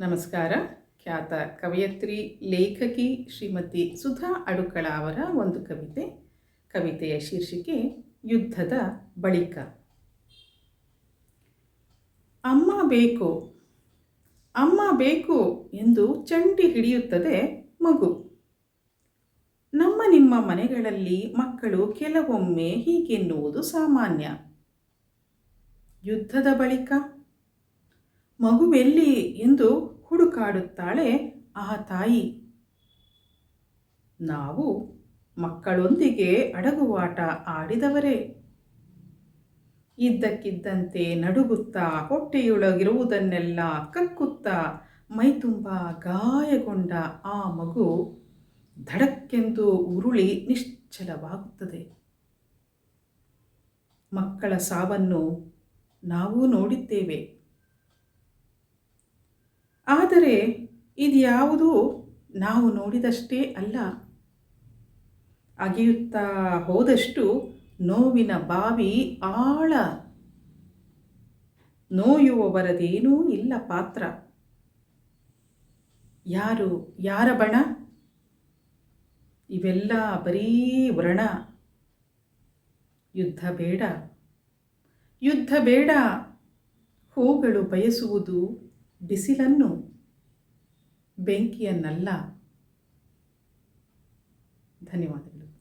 ನಮಸ್ಕಾರ. ಖ್ಯಾತ ಕವಯತ್ರಿ ಲೇಖಕಿ ಶ್ರೀಮತಿ ಸುಧಾ ಅಡುಕಳ ಅವರ ಒಂದು ಕವಿತೆ. ಕವಿತೆಯ ಶೀರ್ಷಿಕೆ ಯುದ್ಧದ ಬಳಿಕ. ಅಮ್ಮ ಬೇಕು ಅಮ್ಮ ಬೇಕು ಎಂದು ಚಂಡಿ ಹಿಡಿಯುತ್ತದೆ ಮಗು. ನಮ್ಮ ನಿಮ್ಮ ಮನೆಗಳಲ್ಲಿ ಮಕ್ಕಳು ಕೆಲವೊಮ್ಮೆ ಹೀಗೆನ್ನುವುದು ಸಾಮಾನ್ಯ. ಯುದ್ಧದ ಬಳಿಕ ಮಗುವೆಲ್ಲಿ ಎಂದು ಹುಡುಕಾಡುತ್ತಾಳೆ ಆ ತಾಯಿ. ನಾವು ಮಕ್ಕಳೊಂದಿಗೆ ಅಡಗುವಾಟ ಆಡಿದವರೇ. ಇದ್ದಕ್ಕಿದ್ದಂತೆ ನಡುಗುತ್ತಾ ಹೊಟ್ಟೆಯೊಳಗಿರುವುದನ್ನೆಲ್ಲ ಕಕ್ಕುತ್ತಾ ಮೈತುಂಬ ಗಾಯಗೊಂಡ ಆ ಮಗು ಧಡಕ್ಕೆಂದು ಉರುಳಿ ನಿಶ್ಚಲವಾಗುತ್ತದೆ. ಮಕ್ಕಳ ಸಾವನ್ನು ನಾವು ನೋಡಿದ್ದೇವೆ. ಆದರೆ ಇದ್ಯಾವುದೂ ನಾವು ನೋಡಿದಷ್ಟೇ ಅಲ್ಲ. ಅಗೆಯುತ್ತಾ ಹೋದಷ್ಟು ನೋವಿನ ಬಾವಿ ಆಳ. ನೋಯುವವರದೇನೂ ಇಲ್ಲ ಪಾತ್ರ. ಯಾರು, ಯಾರ ಬಣ? ಇವೆಲ್ಲ ಬರೀ ವ್ರಣ. ಯುದ್ಧ ಬೇಡ. ಯುದ್ಧ ಬೇಡ. ಹೂಗಳು ಬಯಸುವುದು ಬಿಸಿಲನ್ನು ಬೆಂಕಿಯನ್ನಲ್ಲ. ಧನ್ಯವಾದ